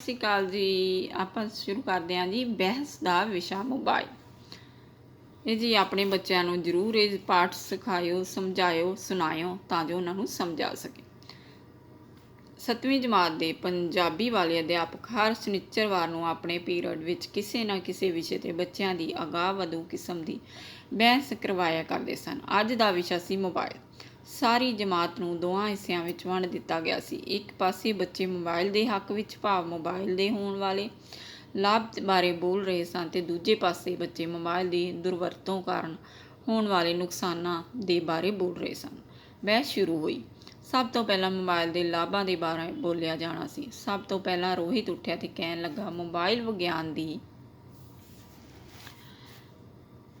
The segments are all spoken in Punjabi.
ਸਤਿ ਸ਼੍ਰੀ ਅਕਾਲ ਜੀ। ਆਪਾਂ ਸ਼ੁਰੂ ਕਰਦੇ ਹਾਂ ਜੀ ਬਹਿਸ ਦਾ ਵਿਸ਼ਾ ਮੋਬਾਈਲ। ਇਹ ਜੀ ਆਪਣੇ ਬੱਚਿਆਂ ਨੂੰ ਜ਼ਰੂਰ ਇਹ ਪਾਠ ਸਿਖਾਇਓ, ਸਮਝਾਇਓ, ਸੁਣਾਇਓ ਤਾਂ ਜੋ ਉਹਨਾਂ ਨੂੰ ਸਮਝ ਆ ਸਕੇ। ਸੱਤਵੀਂ ਜਮਾਤ ਦੇ ਪੰਜਾਬੀ ਵਾਲੇ ਅਧਿਆਪਕ ਹਰ ਸ਼ਨੀਚਰਵਾਰ ਨੂੰ ਆਪਣੇ ਪੀਰੀਅਡ ਵਿੱਚ ਕਿਸੇ ਨਾ ਕਿਸੇ ਵਿਸ਼ੇ ਤੇ ਬੱਚਿਆਂ ਦੀ ਅਗਾਹ ਵਧੂ ਕਿਸਮ ਦੀ ਬਹਿਸ ਕਰਵਾਇਆ ਕਰਦੇ ਸਨ। ਅੱਜ ਦਾ ਵਿਸ਼ਾ ਸੀ ਮੋਬਾਈਲ। ਸਾਰੀ ਜਮਾਤ ਨੂੰ ਦੋਹਾਂ ਹਿੱਸਿਆਂ ਵਿੱਚ ਵੰਡ ਦਿੱਤਾ ਗਿਆ ਸੀ। ਇੱਕ ਪਾਸੇ ਬੱਚੇ ਮੋਬਾਈਲ ਦੇ ਹੱਕ ਵਿੱਚ ਭਾਵ ਮੋਬਾਈਲ ਦੇ ਹੋਣ ਵਾਲੇ ਲਾਭ ਬਾਰੇ ਬੋਲ ਰਹੇ ਸਨ ਤੇ ਦੂਜੇ ਪਾਸੇ ਬੱਚੇ ਮੋਬਾਈਲ ਦੀ ਦੁਰਵਰਤੋਂ ਕਾਰਨ ਹੋਣ ਵਾਲੇ ਨੁਕਸਾਨਾਂ ਦੇ ਬਾਰੇ ਬੋਲ ਰਹੇ ਸਨ। ਬਹਿਸ ਸ਼ੁਰੂ ਹੋਈ। ਸਭ ਤੋਂ ਪਹਿਲਾਂ ਮੋਬਾਈਲ ਦੇ ਲਾਭਾਂ ਦੇ ਬਾਰੇ ਬੋਲਿਆ ਜਾਣਾ ਸੀ। ਸਭ ਤੋਂ ਪਹਿਲਾਂ ਰੋਹਿਤ ਉੱਠਿਆ ਤੇ ਕਹਿਣ ਲੱਗਾ ਮੋਬਾਈਲ ਵਿਗਿਆਨ ਦੀ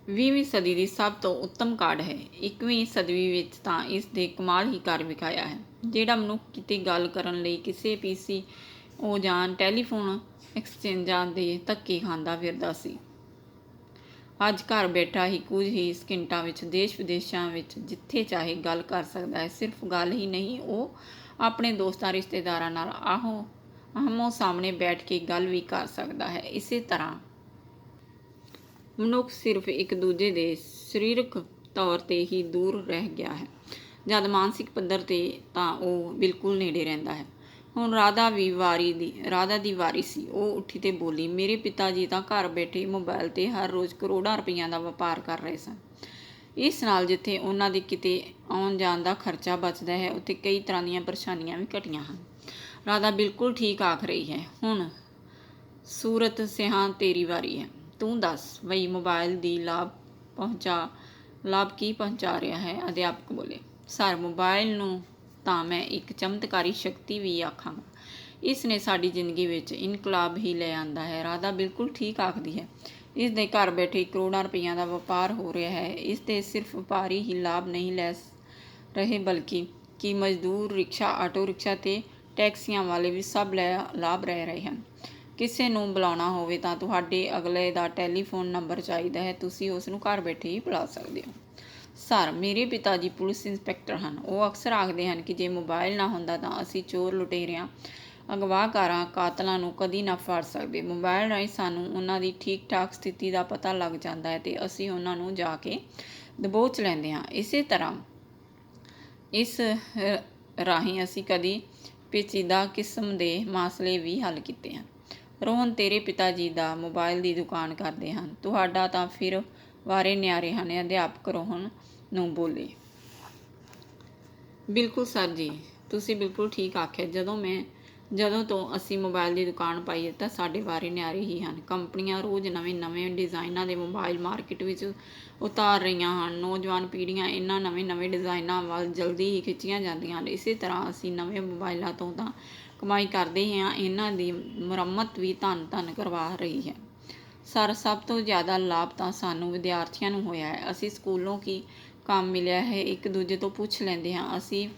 20ਵੀਂ ਸਦੀ ਦੀ ਸਭ ਤੋਂ ਉੱਤਮ ਕਾਢ ਹੈ। 21ਵੀਂ ਸਦੀ ਵਿੱਚ ਤਾਂ ਇਸ ਦੇ ਕਮਾਲ ਹੀ ਕਰ ਵਿਖਾਇਆ ਹੈ। ਜਿਹੜਾ ਮਨੁੱਖ ਕਿਤੇ ਗੱਲ ਕਰਨ ਲਈ ਕਿਸੇ ਪੀਸੀ ਉਹ ਜਾਂ ਟੈਲੀਫੋਨ ਐਕਸਚੇਂਜਾਂ ਦੇ ਧੱਕੇ ਖਾਂਦਾ ਫਿਰਦਾ ਸੀ। ਅੱਜ ਘਰ ਬੈਠਾ ਹੀ ਕੁਝ ਹੀ ਸਕਿੰਟਾਂ ਵਿੱਚ ਦੇਸ਼ ਵਿਦੇਸ਼ਾਂ ਵਿੱਚ ਜਿੱਥੇ ਚਾਹੇ ਗੱਲ ਕਰ ਸਕਦਾ ਹੈ, ਸਿਰਫ ਗੱਲ ਹੀ ਨਹੀਂ, ਉਹ ਆਪਣੇ ਦੋਸਤਾਂ, ਰਿਸ਼ਤੇਦਾਰਾਂ ਨਾਲ ਆਹੋ ਆਹਮੋ ਸਾਹਮਣੇ ਬੈਠ ਕੇ ਗੱਲ ਵੀ ਕਰ ਸਕਦਾ ਹੈ। ਇਸੇ ਤਰ੍ਹਾਂ ਮਨੁੱਖ ਸਿਰਫ ਇੱਕ ਦੂਜੇ ਦੇ ਸਰੀਰਕ ਤੌਰ ਤੇ ਹੀ ਦੂਰ ਰਹਿ ਗਿਆ ਹੈ। ਜਦ ਮਾਨਸਿਕ ਪੱਧਰ ਤੇ ਤਾਂ ਉਹ ਬਿਲਕੁਲ ਨੇੜੇ ਰਹਿੰਦਾ ਹੈ। ਹੁਣ ਰਾਧਾ ਵੀ ਵਾਰੀ ਦੀ, ਰਾਧਾ ਦੀ ਵਾਰੀ ਸੀ। ਉਹ ਉੱਠੀ ਤੇ ਬੋਲੀ, ਮੇਰੇ ਪਿਤਾ ਜੀ ਤਾਂ ਘਰ ਬੈਠੇ ਮੋਬਾਈਲ ਤੇ ਹਰ ਰੋਜ਼ ਕਰੋੜਾਂ ਰੁਪਈਆਂ ਦਾ ਵਪਾਰ ਕਰ ਰਹੇ ਸਨ। ਇਸ ਨਾਲ ਜਿੱਥੇ ਉਹਨਾਂ ਦੇ ਕਿਤੇ ਆਉਣ ਜਾਣ ਦਾ ਖਰਚਾ ਬਚਦਾ ਹੈ, ਉੱਥੇ ਕਈ ਤਰ੍ਹਾਂ ਦੀਆਂ ਪਰੇਸ਼ਾਨੀਆਂ ਵੀ ਘਟੀਆਂ ਹਨ। ਰਾਧਾ ਬਿਲਕੁਲ ਠੀਕ ਆਖ ਰਹੀ ਹੈ। ਹੁਣ ਸੂਰਤ ਸਿਹਾਂ ਤੇਰੀ ਵਾਰੀ ਹੈ। ਤੂੰ ਦੱਸ ਵਈ ਮੋਬਾਈਲ ਦੀ ਲਾਭ ਪਹੁੰਚਾ, ਲਾਭ ਕੀ ਪਹੁੰਚਾ ਰਿਹਾ ਹੈ? ਅਧਿਆਪਕ ਬੋਲੇ, ਸਰ ਮੋਬਾਈਲ ਨੂੰ ਤਾਂ ਮੈਂ ਇੱਕ ਚਮਤਕਾਰੀ ਸ਼ਕਤੀ ਵੀ ਆਖਾਂਗਾ। ਇਸ ਨੇ ਸਾਡੀ ਜ਼ਿੰਦਗੀ ਵਿੱਚ ਇਨਕਲਾਬ ਹੀ ਲੈ ਆਂਦਾ ਹੈ। ਰਾਧਾ ਬਿਲਕੁਲ ਠੀਕ ਆਖਦੀ ਹੈ। ਇਸ ਦੇ ਘਰ ਬੈਠੇ ਕਰੋੜਾਂ ਰੁਪਈਆਂ ਦਾ ਵਪਾਰ ਹੋ ਰਿਹਾ ਹੈ। ਇਸ 'ਤੇ ਸਿਰਫ ਵਪਾਰੀ ਹੀ ਲਾਭ ਨਹੀਂ ਲੈ ਰਹੇ, ਬਲਕਿ ਕਿ ਮਜ਼ਦੂਰ, ਰਿਕਸ਼ਾ ਆਟੋ ਰਿਕਸ਼ਾ ਤੇ ਟੈਕਸੀਆਂ ਵਾਲੇ ਵੀ ਸਭ ਲੈ, ਲਾਭ ਲੈ ਰਹੇ ਹਨ। ਕਿਸੇ ਨੂੰ ਬੁਲਾਉਣਾ ਹੋਵੇ ਤਾਂ ਤੁਹਾਡੇ ਅਗਲੇ ਦਾ ਟੈਲੀਫੋਨ ਨੰਬਰ ਚਾਹੀਦਾ ਹੈ। ਤੁਸੀਂ ਉਸ ਨੂੰ ਘਰ ਬੈਠੇ ਹੀ ਬੁਲਾ ਸਕਦੇ ਹੋ। ਸਰ, ਮੇਰੇ ਪਿਤਾ ਜੀ ਪੁਲਿਸ ਇੰਸਪੈਕਟਰ ਹਨ। ਉਹ ਅਕਸਰ ਆਖਦੇ ਹਨ ਕਿ ਜੇ ਮੋਬਾਈਲ ਨਾ ਹੁੰਦਾ ਤਾਂ ਅਸੀਂ ਚੋਰ ਲੁਟੇਰਿਆਂ, ਅਗਵਾਕਾਰਾਂ, ਕਾਤਲਾਂ ਨੂੰ ਕਦੀ ਨਾ ਫੜ ਸਕਦੇ। ਮੋਬਾਈਲ ਰਾਹੀਂ ਸਾਨੂੰ ਉਹਨਾਂ ਦੀ ਠੀਕ ਠਾਕ ਸਥਿਤੀ ਦਾ ਪਤਾ ਲੱਗ ਜਾਂਦਾ ਹੈ ਤੇ ਅਸੀਂ ਉਹਨਾਂ ਨੂੰ ਜਾ ਕੇ ਦਬੋਚ ਲੈਂਦੇ ਹਾਂ। ਇਸੇ ਤਰ੍ਹਾਂ ਇਸ ਰਾਹੀਂ ਅਸੀਂ ਕਦੀ ਪੇਚੀਦਾ ਕਿਸਮ ਦੇ ਮਸਲੇ ਵੀ ਹੱਲ ਕੀਤੇ ਹਨ। ਰੋਹਨ ਤੇਰੇ ਪਿਤਾ ਜੀ ਦਾ ਮੋਬਾਈਲ ਦੀ ਦੁਕਾਨ ਕਰਦੇ ਹਨ। ਤੁਹਾਡਾ ਤਾਂ ਫਿਰ ਵਾਰੇ ਨਿਆਰੇ ਹਨ। ਅਧਿਆਪਕ ਰੋਹਨ ਨੂੰ ਬੋਲੇ, ਬਿਲਕੁਲ ਸਰ ਜੀ, ਤੁਸੀਂ ਬਿਲਕੁਲ ਠੀਕ ਆਖਿਆ। ਜਦੋਂ ਮੈਂ, ਜਦੋਂ ਤੋਂ ਅਸੀਂ ਮੋਬਾਈਲ ਦੀ ਦੁਕਾਨ ਪਾਈ ਹੈ ਤਾਂ ਸਾਡੇ ਵਾਰੇ ਨਿਆਰੇ ਹੀ ਹਨ। ਕੰਪਨੀਆਂ ਰੋਜ਼ ਨਵੇਂ-ਨਵੇਂ ਡਿਜ਼ਾਈਨਾਂ ਦੇ ਮੋਬਾਈਲ ਮਾਰਕੀਟ ਵਿੱਚ ਉਤਾਰ ਰਹੀਆਂ ਹਨ। ਨੌਜਵਾਨ ਪੀੜ੍ਹੀਆਂ ਇਹਨਾਂ ਨਵੇਂ-ਨਵੇਂ ਡਿਜ਼ਾਈਨਾਂ ਵੱਲ ਜਲਦੀ ਹੀ ਖਿੱਚੀਆਂ ਜਾਂਦੀਆਂ ਹਨ। ਇਸੇ ਤਰ੍ਹਾਂ ਅਸੀਂ ਨਵੇਂ ਮੋਬਾਈਲਾਂ ਤੋਂ ਤਾਂ ਕਮਾਈ ਕਰਦੇ ਹਾਂ, ਇਹਨਾਂ ਦੀ ਮੁਰੰਮਤ ਵੀ ਧੰਨ ਧੰਨ ਕਰਵਾ ਰਹੀ ਹੈ। ਸਰ, ਸਭ ਤੋਂ ਜ਼ਿਆਦਾ ਲਾਭ ਤਾਂ ਸਾਨੂੰ ਵਿਦਿਆਰਥੀਆਂ ਨੂੰ ਹੋਇਆ ਹੈ। ਅਸੀਂ ਸਕੂਲੋਂ ਕੀ ਕੰਮ ਮਿਲਿਆ ਹੈ, ਇੱਕ ਦੂਜੇ ਤੋਂ ਪੁੱਛ ਲੈਂਦੇ ਹਾਂ। ਅਸੀਂ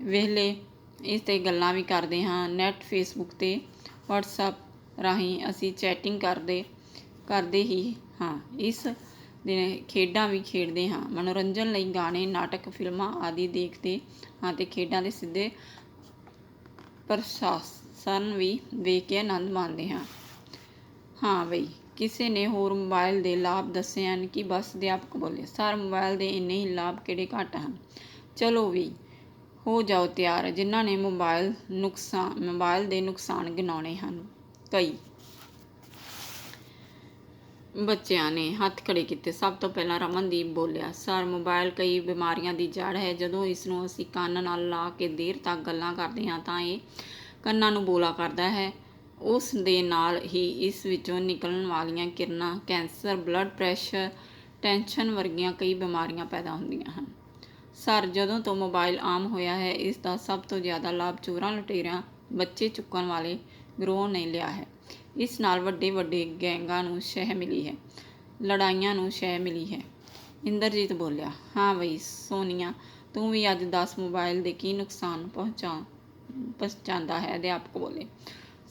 ਵਿਹਲੇ ਇਸ ਤੇ ਗੱਲਾਂ ਵੀ ਕਰਦੇ ਹਾਂ। ਨੈਟ, ਫੇਸਬੁੱਕ ਤੇ WhatsApp ਰਾਹੀਂ ਅਸੀਂ ਚੈਟਿੰਗ ਕਰਦੇ ਕਰਦੇ ਹੀ ਹਾਂ। ਇਸ ਦਿਨ ਖੇਡਾਂ ਵੀ ਖੇਡਦੇ ਹਾਂ। ਮਨੋਰੰਜਨ ਲਈ ਗਾਣੇ, ਨਾਟਕ, ਫਿਲਮਾਂ ਆਦਿ ਦੇਖਦੇ ਹਾਂ ਤੇ ਖੇਡਾਂ ਦੇ ਸਿੱਧੇ ਪ੍ਰਸ਼ਾਸਨ ਵੀ ਵੇਖ ਕੇ ਆਨੰਦ ਮਾਣਦੇ ਹਾਂ। ਹਾਂ ਬਈ, ਕਿਸੇ ਨੇ ਹੋਰ ਮੋਬਾਈਲ ਦੇ ਲਾਭ ਦੱਸੇ ਹਨ ਕਿ ਬਸ ਅਧਿਆਪਕ ਬੋਲੇ ਸਰ ਮੋਬਾਈਲ ਦੇ ਇੰਨੇ ਹੀ ਲਾਭ ਕਿਹੜੇ ਘੱਟ ਹਨ? ਚਲੋ ਵੀ, ਹੋ ਜਾਓ ਤਿਆਰ, ਜਿਨ੍ਹਾਂ ਨੇ ਮੋਬਾਈਲ ਨੁਕਸਾਨ ਮੋਬਾਈਲ ਦੇ ਨੁਕਸਾਨ ਗਿਣਾਉਣੇ ਹਨ। ਕਈ ਬੱਚਿਆਂ ਨੇ ਹੱਥ ਖੜੇ ਕੀਤੇ। ਸਭ ਤੋਂ ਪਹਿਲਾਂ ਰਮਨਦੀਪ ਬੋਲਿਆ, ਸਰ ਮੋਬਾਈਲ ਕਈ ਬਿਮਾਰੀਆਂ ਦੀ ਜੜ ਹੈ। ਜਦੋਂ ਇਸ ਨੂੰ ਅਸੀਂ ਕੰਨ ਨਾਲ ਲਾ ਕੇ ਦੇਰ ਤੱਕ ਗੱਲਾਂ ਕਰਦੇ ਹਾਂ, ਤਾਂ ਇਹ ਕੰਨਾਂ ਨੂੰ ਬੋਲਾ ਕਰਦਾ ਹੈ। ਉਸ ਦੇ ਨਾਲ ਹੀ ਇਸ ਵਿੱਚੋਂ ਨਿਕਲਣ ਵਾਲੀਆਂ ਕਿਰਨਾਂ, ਕੈਂਸਰ, ਬਲੱਡ ਪ੍ਰੈਸ਼ਰ, ਟੈਂਸ਼ਨ ਵਰਗੀਆਂ ਕਈ ਬਿਮਾਰੀਆਂ ਪੈਦਾ ਹੁੰਦੀਆਂ ਹਨ। ਸਰ, ਜਦੋਂ ਤੋਂ ਮੋਬਾਈਲ ਆਮ ਹੋਇਆ ਹੈ, ਇਸ ਦਾ ਸਭ ਤੋਂ ਜ਼ਿਆਦਾ ਲਾਭ ਚੋਰਾਂ, ਲੁਟੇਰਿਆਂ, ਬੱਚੇ ਚੁੱਕਣ ਵਾਲੇ ਗਰੋਹ ਨੇ ਲਿਆ ਹੈ। ਇਸ ਨਾਲ ਵੱਡੇ ਵੱਡੇ ਗੈਂਗਾਂ ਨੂੰ ਸ਼ਹਿ ਮਿਲੀ ਹੈ, ਲੜਾਈਆਂ ਨੂੰ ਸ਼ਹਿ ਮਿਲੀ ਹੈ। ਇੰਦਰਜੀਤ ਬੋਲਿਆ, ਹਾਂ ਬਈ ਸੋਨੀਆ, ਤੂੰ ਵੀ ਅੱਜ 10 ਮੋਬਾਈਲ ਦੇ ਕੀ ਨੁਕਸਾਨ ਪਹੁੰਚਾ, ਪਹੁੰਚਾਉਂਦਾ ਹੈ? ਅਧਿਆਪਕ ਬੋਲੇ,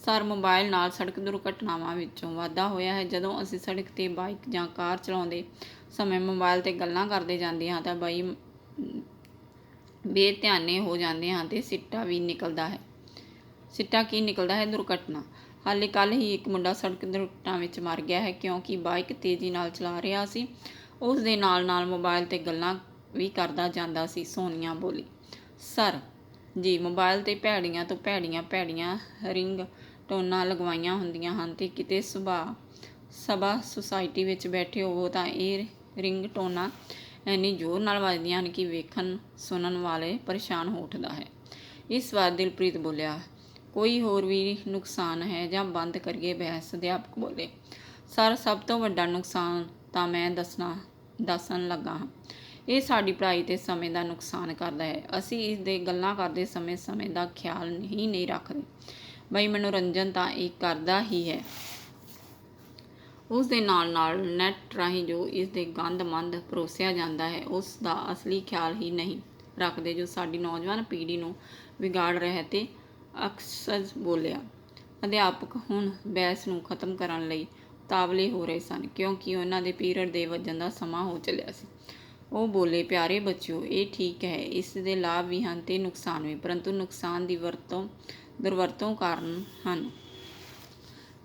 ਸਰ, ਮੋਬਾਈਲ ਨਾਲ ਸੜਕ ਦੁਰਘਟਨਾਵਾਂ ਵਿੱਚੋਂ ਵਾਧਾ ਹੋਇਆ ਹੈ। ਜਦੋਂ ਅਸੀਂ ਸੜਕ ਤੇ ਬਾਈਕ ਜਾਂ ਕਾਰ ਚਲਾਉਂਦੇ ਸਮੇਂ ਮੋਬਾਈਲ ਤੇ ਗੱਲਾਂ ਕਰਦੇ ਜਾਂਦੇ ਹਾਂ ਤਾਂ ਬਈ ਬੇਧਿਆਨੇ ਹੋ ਜਾਂਦੇ ਹਾਂ ਤੇ ਸਿੱਟਾ ਵੀ ਨਿਕਲਦਾ ਹੈ। ਸਿੱਟਾ ਕੀ ਨਿਕਲਦਾ ਹੈ? ਦੁਰਘਟਨਾ। ਹਾਲੇ ਕੱਲ ਹੀ ਇੱਕ ਮੁੰਡਾ ਸੜਕ ਦੁਰਘਟਨਾ ਵਿੱਚ ਮਰ ਗਿਆ ਹੈ, ਕਿਉਂਕਿ ਬਾਈਕ ਤੇਜ਼ੀ ਨਾਲ ਚਲਾ ਰਿਹਾ ਸੀ। ਉਸ ਦੇ ਨਾਲ ਨਾਲ ਮੋਬਾਈਲ ਤੇ ਗੱਲਾਂ ਵੀ ਕਰਦਾ ਜਾਂਦਾ ਸੀ, ਸੋਨੀਆ ਬੋਲੀ, ਸਰ, ਜੀ, ਮੋਬਾਈਲ ਤੇ ਭੈੜੀਆਂ ਤੋਂ ਭੈੜੀਆਂ ਭੈੜੀਆਂ ਰਿੰਗ ਟੋਨਾਂ ਲਗਵਾਈਆਂ ਹੁੰਦੀਆਂ ਹਨ ਤੇ ਕਿਤੇ ਸੁਭਾ, ਸਭਾ ਸੁਸਾਇਟੀ ਵਿੱਚ ਬੈਠੇ ਹੋਵੋ ਤਾਂ ਇਹ ਰਿੰਗ ਟੋਨਾਂ ਇੰਨੀ ਜ਼ੋਰ ਨਾਲ ਵੱਜਦੀਆਂ ਹਨ ਕਿ ਵੇਖਣ ਸੁਣਨ ਵਾਲੇ ਪਰੇਸ਼ਾਨ ਹੋ ਉੱਠਦਾ ਹੈ। ਇਸ ਵਾਰ ਦਿਲਪ੍ਰੀਤ ਬੋਲਿਆ ਕੋਈ ਹੋਰ ਵੀ ਨੁਕਸਾਨ ਹੈ ਜਾਂ ਬੰਦ ਕਰੀਏ ਬਹਿਸ? ਅਧਿਆਪਕ ਬੋਲੇ, ਸਰ, ਸਭ ਤੋਂ ਵੱਡਾ ਨੁਕਸਾਨ ਤਾਂ ਮੈਂ ਦੱਸਣਾ, ਦੱਸਣ ਲੱਗਾ ਹਾਂ। ਇਹ ਸਾਡੀ ਪੜ੍ਹਾਈ ਤੇ ਸਮੇਂ ਦਾ ਨੁਕਸਾਨ ਕਰਦਾ ਹੈ। ਅਸੀਂ ਇਸ ਦੇ ਗੱਲਾਂ ਕਰਦੇ ਸਮੇਂ ਸਮੇਂ ਦਾ ਖਿਆਲ ਹੀ ਨਹੀਂ ਰੱਖਦੇ। ਬਈ, ਮਨੋਰੰਜਨ ਤਾਂ ਇਹ ਕਰਦਾ ਹੀ ਹੈ। ਉਸ ਦੇ ਨਾਲ ਨਾਲ ਨੈਟ ਰਾਹੀਂ ਜੋ ਇਸ ਦੇ ਗੰਦ-ਮੰਦ ਪਰੋਸਿਆ ਜਾਂਦਾ ਹੈ, ਉਸ ਦਾ ਅਸਲੀ ਖਿਆਲ ਹੀ ਨਹੀਂ ਰੱਖਦੇ ਜੋ ਸਾਡੀ ਨੌਜਵਾਨ ਪੀੜ੍ਹੀ ਨੂੰ ਵਿਗਾੜ ਰਿਹਾ ਤੇ ਅਕਸਰ ਬੋਲਿਆ, ਅਧਿਆਪਕ ਹੁਣ ਬਹਿਸ ਨੂੰ ਖਤਮ ਕਰਨ ਲਈ ਤਾਵਲੇ ਹੋ ਰਹੇ ਸਨ ਕਿਉਂਕਿ ਉਹਨਾਂ ਦੇ ਪੀਰੀਅਡ ਦੇ ਵੱਜਣ ਦਾ ਸਮਾਂ ਹੋ ਚੱਲਿਆ ਸੀ। ਉਹ ਬੋਲੇ, ਪਿਆਰੇ ਬੱਚਿਓ, ਇਹ ਠੀਕ ਹੈ, ਇਸ ਦੇ ਲਾਭ ਵੀ ਹਨ ਤੇ ਨੁਕਸਾਨ ਵੀ, ਪਰੰਤੂ ਨੁਕਸਾਨ ਦੀ ਵਰਤੋਂ, ਦੁਰਵਰਤੋਂ ਕਾਰਨ ਹਨ।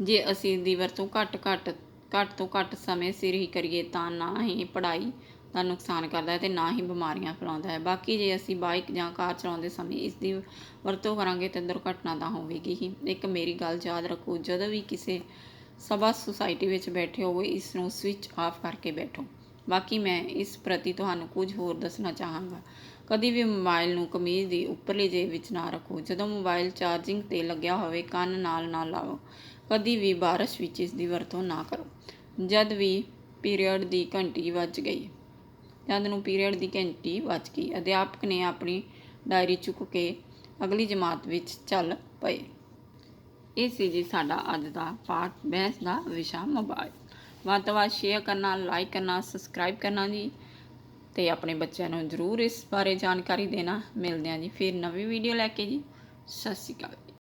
ਜੇ ਅਸੀਂ ਦੀ ਵਰਤੋਂ ਘੱਟ ਘੱਟ ਘੱਟ ਤੋਂ ਘੱਟ ਸਮੇਂ ਸਿਰ ਹੀ ਕਰੀਏ ਤਾਂ ਨਾ ਹੀ ਪੜ੍ਹਾਈ ਦਾ ਨੁਕਸਾਨ ਕਰਦਾ ਹੈ ਤੇ ਨਾ ਹੀ ਬਿਮਾਰੀਆਂ ਫੈਲਾਉਂਦਾ ਹੈ। ਬਾਕੀ ਜੇ ਅਸੀਂ ਬਾਈਕ ਜਾਂ ਕਾਰ ਚਲਾਉਂਦੇ ਸਮੇਂ ਇਸ ਦੀ ਵਰਤੋਂ ਕਰਾਂਗੇ ਤਾਂ ਦੁਰਘਟਨਾ ਤਾਂ ਹੋਵੇਗੀ ਹੀ। ਇੱਕ ਮੇਰੀ ਗੱਲ ਯਾਦ ਰੱਖੋ, ਜਦੋਂ ਵੀ ਕਿਸੇ ਸਭਾ ਸੁਸਾਇਟੀ ਵਿੱਚ ਬੈਠੇ ਹੋਵੋ, ਇਸ ਨੂੰ ਸਵਿਚ ਆਫ ਕਰਕੇ ਬੈਠੋ। ਬਾਕੀ ਮੈਂ ਇਸ ਪ੍ਰਤੀ ਤੁਹਾਨੂੰ ਕੁਝ ਹੋਰ ਦੱਸਣਾ ਚਾਹਾਂਗਾ। ਕਦੀ ਵੀ ਮੋਬਾਈਲ ਨੂੰ ਕਮੀਜ਼ ਦੀ ਉੱਪਰਲੀ ਜੇਬ ਵਿੱਚ ਨਾ ਰੱਖੋ। ਜਦੋਂ ਮੋਬਾਈਲ ਚਾਰਜਿੰਗ ਤੇ ਲੱਗਿਆ ਹੋਵੇ, ਕੰਨ ਨਾਲ ਨਾ ਲਾਓ ਕਦੀ ਵੀ ਬਾਰਿਸ਼ ਵਿੱਚ ਇਸ ਦੀ ਵਰਤੋਂ ਨਾ ਕਰੋ। ਜਦ ਵੀ ਪੀਰੀਅਡ ਦੀ ਘੰਟੀ ਵੱਜ ਗਈ ਜਦ ਨੂੰ ਪੀਰੀਅਡ ਦੀ ਘੰਟੀ ਵੱਜ ਗਈ। ਅਧਿਆਪਕ ਨੇ ਆਪਣੀ ਡਾਇਰੀ ਚੁੱਕ ਕੇ ਅਗਲੀ ਜਮਾਤ ਵਿੱਚ ਚੱਲ ਪਏ। ਇਹ ਸੀ ਜੀ ਸਾਡਾ ਅੱਜ ਦਾ ਪਾਠ। ਬਹਿਸ ਦਾ ਵਿਸ਼ਾ ਮੋਬਾਈਲ। ਵੱਧ ਤੋਂ ਵੱਧ ਸ਼ੇਅਰ ਕਰਨਾ ਲਾਈਕ ਕਰਨਾ ਸਬਸਕ੍ਰਾਈਬ ਕਰਨਾ ਜੀ। ਤੇ ਆਪਣੇ ਬੱਚਿਆਂ ਨੂੰ ਜ਼ਰੂਰ ਇਸ ਬਾਰੇ ਜਾਣਕਾਰੀ ਦੇਣਾ। ਮਿਲਦੇ ਹਾਂ ਜੀ ਫਿਰ ਨਵੀਂ ਵੀਡੀਓ ਲੈ ਕੇ ਜੀ। ਸਤਿ ਸ਼੍ਰੀ ਅਕਾਲ।